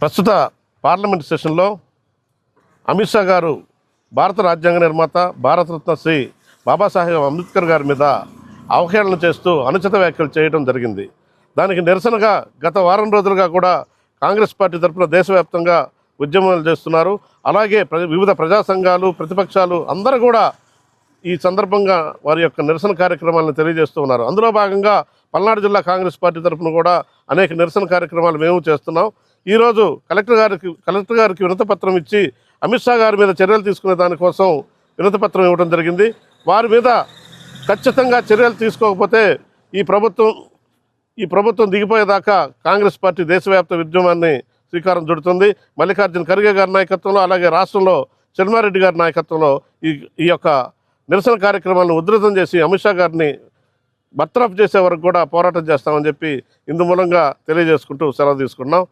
ప్రస్తుత పార్లమెంట్ సెషన్లో అమిత్ షా గారు భారత రాజ్యాంగ నిర్మాత భారతరత్న శ్రీ బాబాసాహెబ్ అంబేద్కర్ గారి మీద అవహేళన చేస్తూ అనుచిత వ్యాఖ్యలు చేయడం జరిగింది. దానికి నిరసనగా గత వారం రోజులుగా కూడా కాంగ్రెస్ పార్టీ తరఫున దేశవ్యాప్తంగా ఉద్యమాలు చేస్తున్నారు. అలాగే ప్ర వివిధ ప్రజా సంఘాలు ప్రతిపక్షాలు అందరూ కూడా ఈ సందర్భంగా వారి యొక్క నిరసన కార్యక్రమాలను తెలియజేస్తూ ఉన్నారు. అందులో భాగంగా పల్నాడు జిల్లా కాంగ్రెస్ పార్టీ తరఫున కూడా అనేక నిరసన కార్యక్రమాలు మేము చేస్తున్నాం. ఈరోజు కలెక్టర్ గారికి కలెక్టర్ గారికి వినతపత్రం ఇచ్చి అమిత్ షా గారి మీద చర్యలు తీసుకునే దానికోసం వినతపత్రం ఇవ్వడం జరిగింది. వారి మీద ఖచ్చితంగా చర్యలు తీసుకోకపోతే ఈ ప్రభుత్వం ఈ ప్రభుత్వం దిగిపోయేదాకా కాంగ్రెస్ పార్టీ దేశవ్యాప్త ఉద్యమాన్ని శ్రీకారం చుడుతుంది. మల్లికార్జున ఖర్గే గారి నాయకత్వంలో అలాగే రాష్ట్రంలో శర్మారెడ్డి గారి నాయకత్వంలో ఈ ఈ యొక్క నిరసన కార్యక్రమాలను ఉధృతం చేసి అమిత్ షా గారిని బర్తరఫ్ చేసే వరకు కూడా పోరాటం చేస్తామని చెప్పి ఇందు మూలంగా తెలియజేసుకుంటూ సెలవు తీసుకున్నాం